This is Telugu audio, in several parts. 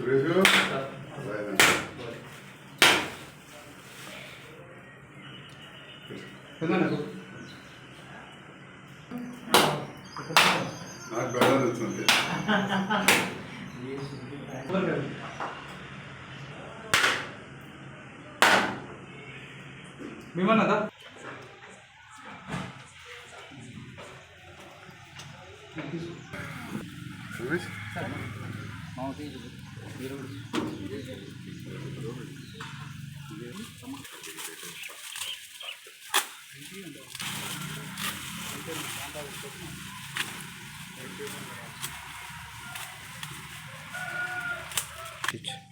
సురేష్ నాకు బెల్లం వచ్చింది మేమన్నదా Чуть.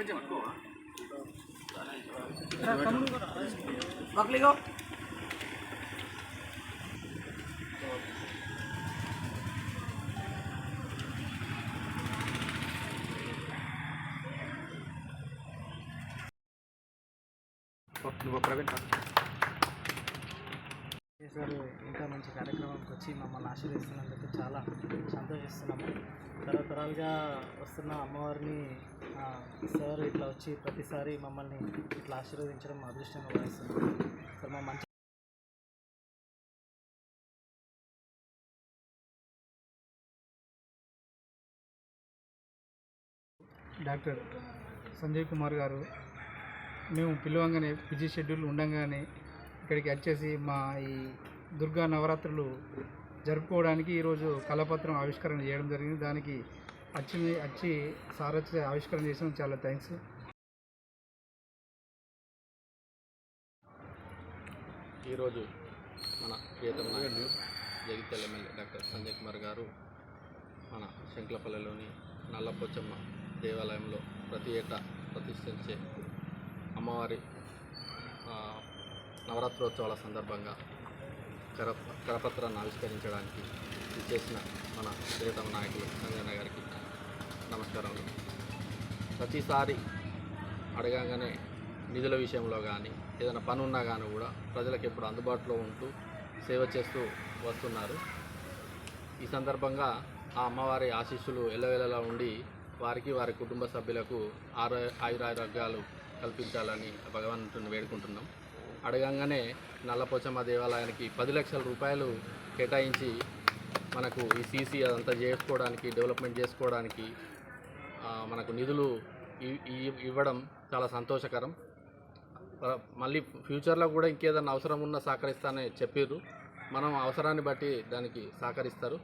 సురేష్ సార్ ఇంత మంచి కార్యక్రమానికి వచ్చి మమ్మల్ని ఆశీర్వదిస్తున్నందుకు చాలా సంతోషిస్తున్నాము. తరతరాలుగా వస్తున్న అమ్మవారిని సార్ ఇట్లా వచ్చి ప్రతిసారి మమ్మల్ని ఇట్లా ఆశీర్వదించడం మా అదృష్టంగా భావిస్తున్నాం సార్ మా మంచి డాక్టర్ సంజయ్ కుమార్ గారు మేము పిలవంగానే బిజీ షెడ్యూల్ ఉండగానే ఇక్కడికి వచ్చేసి మా ఈ దుర్గా నవరాత్రులు జరుపుకోవడానికి ఈరోజు కళపత్రం ఆవిష్కరణ చేయడం జరిగింది. దానికి వచ్చి వచ్చి సార్ వచ్చి ఆవిష్కరణ చేసిన చాలా థ్యాంక్స్ ఈరోజు మన ప్రియతమ నాయకుడు జగిత్యాల ఎమ్మెల్యే డాక్టర్ సంజయ్ కుమార్ గారు మన శంకులపల్లిలోని నల్లపోచమ్మ దేవాలయంలో ప్రతి ఏటా ప్రతిష్ఠించే అమ్మవారి నవరాత్రోత్సవాల సందర్భంగా కర కరపత్రాన్ని ఆవిష్కరించడానికి చేసిన మన ప్రియతమ నాయకులు సంజయ్ గారికి నమస్కారం ప్రతిసారి అడగంగానే నిధుల విషయంలో కానీ ఏదైనా పని ఉన్నా కానీ కూడా ప్రజలకు ఎప్పుడు అందుబాటులో ఉంటూ సేవ చేస్తూ వస్తున్నారు. ఈ సందర్భంగా ఆ అమ్మవారి ఆశీస్సులు ఎల్లవేళలా ఉండి వారికి వారి కుటుంబ సభ్యులకు ఆరో ఆయురారోగ్యాలు కల్పించాలని భగవంతుని వేడుకుంటున్నాం. అడగంగానే నల్లపోచమ్మ దేవాలయానికి పది లక్షల రూపాయలు కేటాయించి మనకు ఈ సీసీ అదంతా చేసుకోవడానికి డెవలప్మెంట్ చేసుకోవడానికి మనకు నిధులు ఇవ్వడం చాలా సంతోషకరం. మళ్ళీ ఫ్యూచర్లో కూడా ఇంకేదన్నా అవసరం ఉన్నా సహకరిస్తానని చెప్పారు మనం అవసరాన్ని బట్టి దానికి సహకరిస్తారు.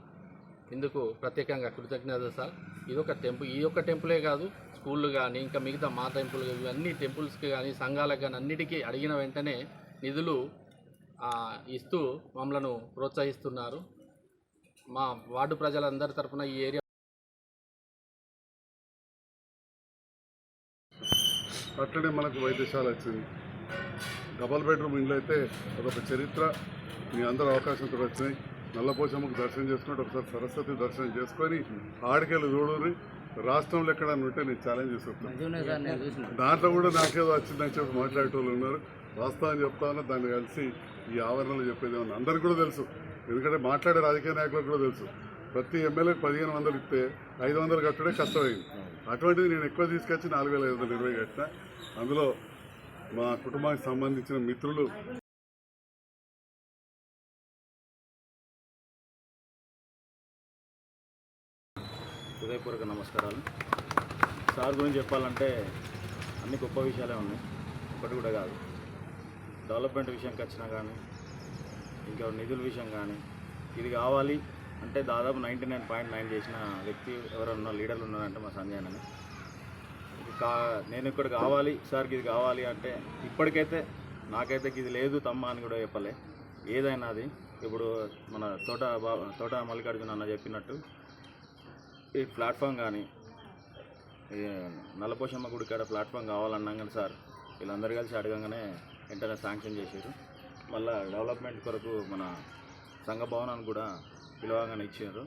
ఇందుకు ప్రత్యేకంగా కృతజ్ఞత సార్. ఇదొక టెంపుల్ ఈ యొక్క టెంపులే కాదు స్కూళ్ళు కానీ ఇంకా మిగతా మా టెంపుల్ ఇవన్నీ టెంపుల్స్కి కానీ సంఘాలకు కానీ అన్నిటికీ అడిగిన వెంటనే నిధులు ఇస్తూ మమ్మలను ప్రోత్సహిస్తున్నారు. మా వార్డు ప్రజలందరి తరఫున ఈ ఏరియా అట్లనే మనకు వైద్యశాల వచ్చింది. డబల్ బెడ్రూమ్ ఇండ్లు అయితే అదొక చరిత్ర. మీ అందరూ అవకాశంతో వచ్చినాయి. నల్లపోచమ్మకు దర్శనం చేసుకుంటే ఒకసారి సరస్వతి దర్శనం చేసుకొని ఆడికెళ్ళి చూడూరి రాష్ట్రంలో ఎక్కడైనా ఉంటే నేను ఛాలెంజ్ చేస్తాను దాంట్లో కూడా నాకేదో వచ్చిందని చెప్పి మాట్లాడేటోళ్ళు ఉన్నారు. వాస్తవం చెప్తాను దాన్ని కలిసి ఈ ఆవరణలో చెప్పేది ఏమన్నా అందరికీ కూడా తెలుసు. ఎందుకంటే మాట్లాడే రాజకీయ నాయకులకు కూడా తెలుసు. ప్రతి ఎమ్మెల్యేకి పదిహేను వందలు ఇస్తే ఐదు వందలు కట్టడే కష్టమైంది. అటువంటిది నేను ఎక్కువ తీసుకొచ్చి నాలుగు వేల ఐదు వందల ఇరవై కట్టిన. అందులో మా కుటుంబానికి సంబంధించిన మిత్రులు హృదయపూర్వక నమస్కారాలు. సార్ గురించి చెప్పాలంటే అన్ని గొప్ప విషయాలే ఉన్నాయి. ఒకటి కూడా కాదు. డెవలప్మెంట్ విషయంకి వచ్చినా కానీ ఇంకా నిధుల విషయం కానీ ఇది కావాలి అంటే దాదాపు నైంటీ నైన్ పాయింట్ నైన్ చేసిన వ్యక్తి ఎవరన్నా లీడర్లు ఉన్నారంటే మా సంజయ్ కా నేను ఇక్కడ కావాలి సార్కి ఇది కావాలి అంటే ఇప్పటికైతే నాకైతే ఇది లేదు తమ్మ అని కూడా చెప్పలే. ఏదైనా అది. ఇప్పుడు మన తోట బా తోట మల్లికార్జున అన్న చెప్పినట్టు ఈ ప్లాట్ఫామ్ కానీ ఈ నల్లపోషమ్మ గుడి కాడ ప్లాట్ఫామ్ కావాలన్నాం కానీ సార్. వీళ్ళందరూ కలిసి అడగంగానే వెంటనే శాంక్షన్ చేశారు. మళ్ళా డెవలప్మెంట్ కొరకు మన సంఘ భవనాన్ని కూడా పిలవగానే ఇచ్చారు.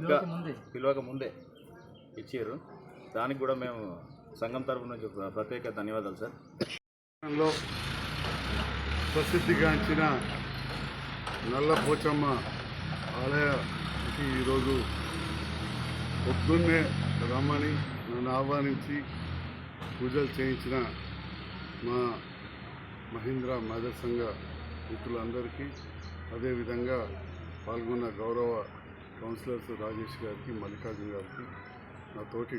ఇంకా పిలవక ముందే ఇచ్చారు. దానికి కూడా మేము సంఘం తరఫు నుంచి ప్రత్యేక ధన్యవాదాలు సార్. ప్రసిద్ధిగాంచిన నల్ల పోచమ్మ ఆలయానికి ఈరోజు పొద్దున్నే రమ్మని నన్ను ఆహ్వానించి పూజలు చేయించిన మా మహీంద్ర మదర్ సంఘ మిత్రులందరికీ అదేవిధంగా పాల్గొన్న గౌరవ కౌన్సిలర్స్ రాజేష్ గారికి మల్లికార్జున గారికి నా తోటి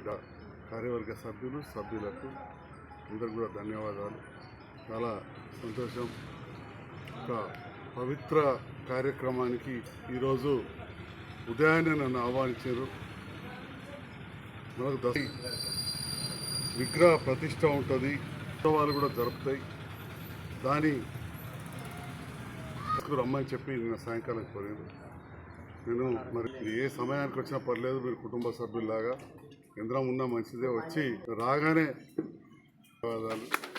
కార్యవర్గ సభ్యులు సభ్యులకు అందరు కూడా ధన్యవాదాలు. చాలా సంతోషం. ఒక పవిత్ర కార్యక్రమానికి ఈరోజు ఉదయాన్నే నన్ను ఆహ్వానించారు. విగ్రహ ప్రతిష్ట ఉంటుంది. ఉత్సవాలు కూడా జరుపుతాయి. దాని రమ్మని చెప్పి నిన్న సాయంకాలం కోరాను నేను మరి ఏ సమయానికి వచ్చినా పర్లేదు మీరు కుటుంబ సభ్యుల్లాగా. యంత్రం ఉన్నా మంచిదే. వచ్చి రాగానే ధన్యవాదాలు.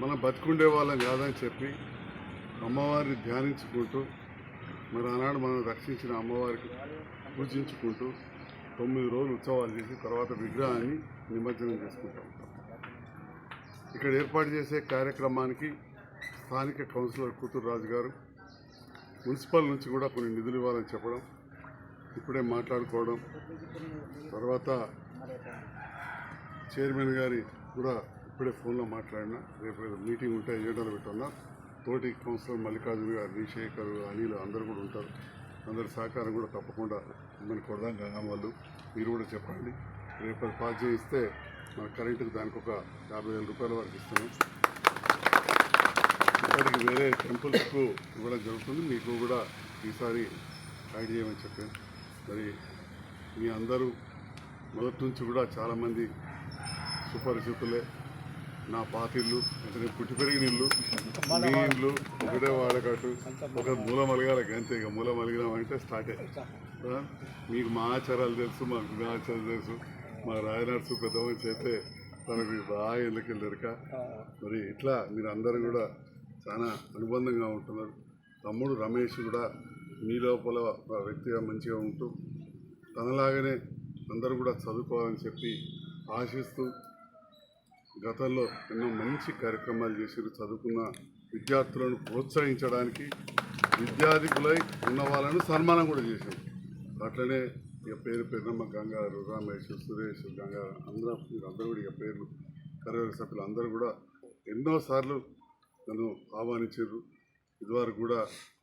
మనం బతుకుండే వాళ్ళం కాదని చెప్పి అమ్మవారిని ధ్యానించుకుంటూ మరి ఆనాడు మనం రక్షించిన అమ్మవారికి పూజించుకుంటూ తొమ్మిది రోజులు ఉత్సవాలు చేసి తర్వాత విగ్రహాన్ని నిమజ్జనం చేసుకుంటాం ఇక్కడ ఏర్పాటు చేసే కార్యక్రమానికి స్థానిక కౌన్సిలర్ కూతురు రాజు గారు మున్సిపల్ నుంచి కూడా కొన్ని నిధులు ఇవ్వాలని చెప్పడం ఇప్పుడే మాట్లాడుకోవడం తర్వాత చైర్మన్ గారి కూడా ఇప్పుడే ఫోన్లో మాట్లాడినా రేపు ఏదో మీటింగ్ ఉంటే ఏడాలు పెట్టున్నా తోటి కౌన్సిలర్ మల్లికార్జున గారు నిషేకర్ అనిల్ అందరూ కూడా ఉంటారు. అందరి సహకారం కూడా తప్పకుండా మన కొడదాం కదా వాళ్ళు. మీరు కూడా చెప్పండి. రేపు అది పాస్ చేయిస్తే మన కరెంటుకి దానికి ఒక యాభై వేల రూపాయల వరకు ఇస్తున్నాం. ఇప్పటికి వేరే టెంపుల్స్కు ఇవ్వడం జరుగుతుంది. మీకు కూడా ఈసారి యాడ్ చేయమని చెప్పాను. మరి మీ అందరూ మొదటి నుంచి కూడా చాలామంది సుపరిచితులే. నా పాతిళ్ళు అంటే నేను పుట్టి పెరిగిన ఇల్లు మీ ఇల్లు ఒకటే వాడకట్టు ఒక మూల మలగాలి అంతే ఇక మూల మలిగినామంటే స్టార్టే మీకు మా ఆచారాలు తెలుసు మాకు మీ ఆచారాలు తెలుసు. మా రాయనర్సు పెద్ద చేస్తే తనకు బాగా ఇళ్ళకి వెళ్ళారుక మరి ఇట్లా మీరు అందరూ కూడా చాలా అనుబంధంగా ఉంటున్నారు. తమ్ముడు రమేష్ కూడా మీ లోపల వ్యక్తిగా మంచిగా ఉంటూ తనలాగానే అందరూ కూడా చదువుకోవాలని చెప్పి ఆశిస్తూ గతంలో ఎన్నో మంచి కార్యక్రమాలు చేసిరు చదువుకున్న విద్యార్థులను ప్రోత్సహించడానికి విద్యాధికులై ఉన్న వాళ్ళను సన్మానం కూడా చేశారు అట్లనే ఇక పేరు పేరునమ్మ గంగారు రమేష్ సురేష్ గంగా అందరూ అందరూ కూడా ఇక పేర్లు కరవేల సభ్యులు అందరూ కూడా ఎన్నోసార్లు నన్ను ఆహ్వానించారు ఇదివరకు కూడా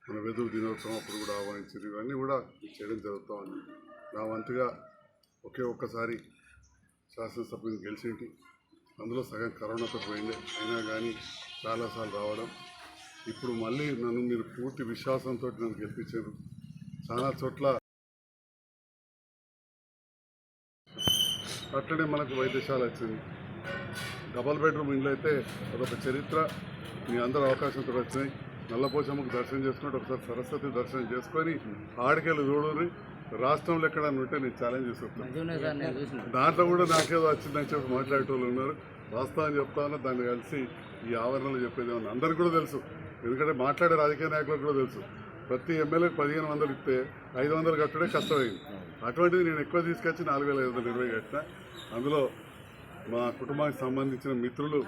మన వెదురు దినోత్సవం అప్పుడు కూడా ఆహ్వానించారు ఇవన్నీ కూడా చేయడం జరుగుతూ ఉంది. నా వంతుగా ఒకే ఒక్కసారి శాసనసభ్యుని గెలిచేంటి. అందులో సగం కరోనాతో పోయింది. అయినా కానీ చాలాసార్లు రావడం. ఇప్పుడు మళ్ళీ నన్ను మీరు పూర్తి విశ్వాసంతో నన్ను గెలిపించారు. చాలా చోట్ల అట్లనే మనకు వైద్యశాల వచ్చింది. డబల్ బెడ్రూమ్ ఇండ్లు అయితే అదొక చరిత్ర. మీ అందరూ అవకాశంతో వచ్చినాయి. నల్లపోచమ్మకు దర్శనం చేసుకుంటే ఒకసారి సరస్వతి దర్శనం చేసుకొని ఆడికెళ్ళి చూడని రాష్ట్రంలో ఎక్కడన్నా ఉంటే నేను ఛాలెంజ్ చేసుకుంటాను దాంట్లో కూడా నాకేదో వచ్చిందని చెప్పి మాట్లాడేటోళ్ళు ఉన్నారు. వాస్తవం చెప్తాను దాన్ని కలిసి ఈ ఆవరణలో చెప్పేది ఏమన్నా అందరికీ కూడా తెలుసు. ఎందుకంటే మాట్లాడే రాజకీయ నాయకులకు కూడా తెలుసు. ప్రతి ఎమ్మెల్యేకి పదిహేను వందలు ఇస్తే ఐదు వందలు కట్టడే కష్టమైంది. అటువంటిది నేను ఎక్కువ తీసుకొచ్చి నాలుగు వేల ఐదు వందలు ఇరవై కట్టిన. అందులో మా కుటుంబానికి సంబంధించిన మిత్రులు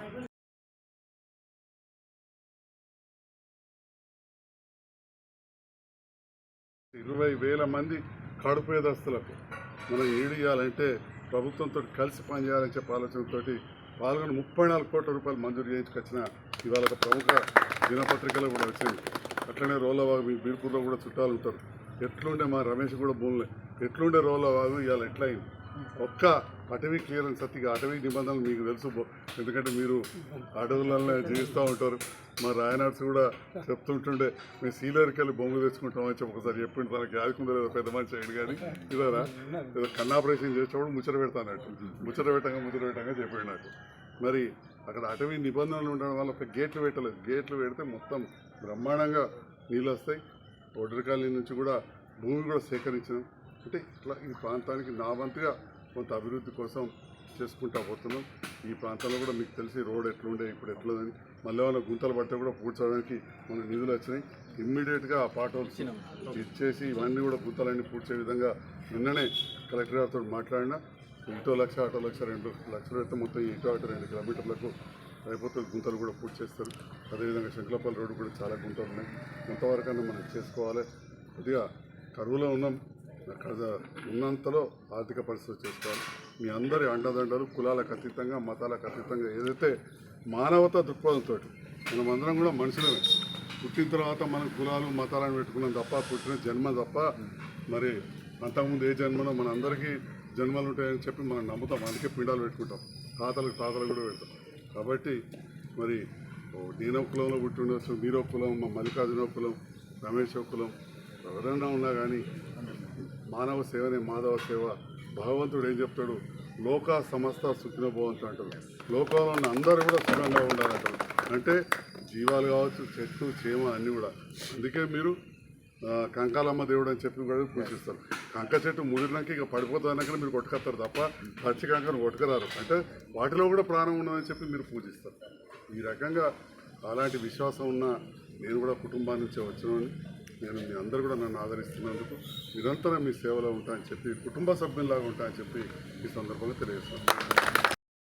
ఇరవై వేల మంది కడుపేదస్తులకు మనం ఏడియాలంటే ప్రభుత్వంతో కలిసి పనిచేయాలని చెప్పే ఆలోచనతో పాల్గొని ముప్పై నాలుగు కోట్ల రూపాయలు మంజూరు చేయించుకొచ్చిన ఇవాళ ఒక ప్రముఖ దినపత్రికలో కూడా వచ్చింది. అట్లనే రోలవాగు మీ బీర్పూర్లో కూడా చుట్టాలు ఉంటారు. ఎట్లుండే మా రమేష్ కూడా భూములే. ఎట్లుండే రోలవాగు ఇవాళ ఎట్లయింది? ఒక్క అటవీ క్లియరెన్స్ అతిగా అటవీ నిబంధనలు మీకు తెలుసు ఎందుకంటే మీరు అడవులలో జీవిస్తూ ఉంటారు. మా రాయనాడ్స్ కూడా చెప్తుంటుండే మేము సీలర్కి వెళ్ళి బొమ్మలు తెచ్చుకుంటామని చెప్పి ఒకసారి చెప్పిండు. తనకి ఆదుకుందో లేదో పెద్ద మనిషి అయ్యాడు కానీ ఇదారా ఏదో కన్నాపరేషన్ చేసేటప్పుడు ముచ్చట పెడతానట్టు. ముచ్చట పెట్టంగా ముచ్చట పెట్టంగా చెప్పాడు నాకు. మరి అక్కడ అటవీ నిబంధనలు ఉండడం వల్ల ఒక గేట్లు పెట్టలేదు. గేట్లు పెడితే మొత్తం బ్రహ్మాండంగా నీళ్ళు వస్తాయి. ఒడ్రకాలి నుంచి కూడా భూమి కూడా సేకరించడం. అంటే ఇట్లా ఈ ప్రాంతానికి నా వంతుగా కొంత అభివృద్ధి కోసం చేసుకుంటా పోతున్నాం. ఈ ప్రాంతంలో కూడా మీకు తెలిసి రోడ్ ఎట్లుండే ఇప్పుడు ఎట్లుందని. మళ్ళీ ఏమైనా గుంతలు పడితే కూడా పూడ్చడానికి మన నిధులు వచ్చినాయి. ఇమ్మీడియట్గా ఆ పాట ఇచ్చేసి ఇవన్నీ కూడా గుంతలన్నీ పూడ్చే విధంగా నిన్ననే కలెక్టర్ గారితో మాట్లాడినా. ఇటో లక్ష అటో లక్ష రెండు లక్షలు అయితే మొత్తం ఈ ఇటో అటు రెండు కిలోమీటర్లకు అయిపోతే గుంతలు కూడా పూర్తి చేస్తారు అదేవిధంగా శంకులపల్లి రోడ్డు కూడా చాలా గుంతలు ఉన్నాయి. కొంతవరకన్నా మనం చేసుకోవాలి. కొద్దిగా కరువులో ఉన్నాం. ఉన్నంతలో ఆర్థిక పరిస్థితి చేసుకోవాలి. మీ అందరి అండదండలు కులాలకు అతీతంగా మతాలకు అతీతంగా ఏదైతే మానవతా దృక్పథంతో మనమందరం కూడా మనుషులమే. పుట్టిన తర్వాత మనం కులాలు మతాలను పెట్టుకున్నాం తప్ప పుట్టిన జన్మ తప్ప మరి అంతకుముందు ఏ జన్మలో మన అందరికీ జన్మలు ఉంటాయని చెప్పి మనం నమ్ముతాం. అందుకే పిండాలు పెట్టుకుంటాం. తాతలకు తాతలు కూడా పెడతాం. కాబట్టి మరి ఓ నేనో కులంలో పుట్టి ఉండొచ్చు మీరో కులం మా మల్లికార్జున కులం రమేష్ కులం ఎవరైనా ఉన్నా కానీ మానవ సేవనే మాధవ సేవ. భగవంతుడు ఏం చెప్తాడు? లోక సమస్త సుఖిన భవంతు అంటాడు. లోకంలో ఉన్న అందరూ కూడా సుఖంగా ఉండాలంటాడు. అంటే జీవాలు కావచ్చు చెట్టు చీమ అన్నీ కూడా. అందుకే మీరు కంకాలమ్మ దేవుడు అని చెప్పి కూడా పూజిస్తారు. కంక చెట్టు ముదిరినాక ఇక పడిపోతుంది మీరు కొట్టుకొస్తారు తప్ప పచ్చి కంకను కొట్టుకురారు. అంటే వాటిలో కూడా ప్రాణం ఉన్నదని చెప్పి మీరు పూజిస్తారు. ఈ రకంగా అలాంటి విశ్వాసం ఉన్న నేను కూడా కుటుంబాన్నించే నుంచి వచ్చినాను నేను మీ అందరూ కూడా నన్ను ఆదరిస్తున్నందుకు నిరంతరం మీ సేవలో ఉంటా అని చెప్పి కుటుంబ సభ్యుల్లాగా ఉంటా అని చెప్పి ఈ సందర్భంగా తెలియజేస్తాను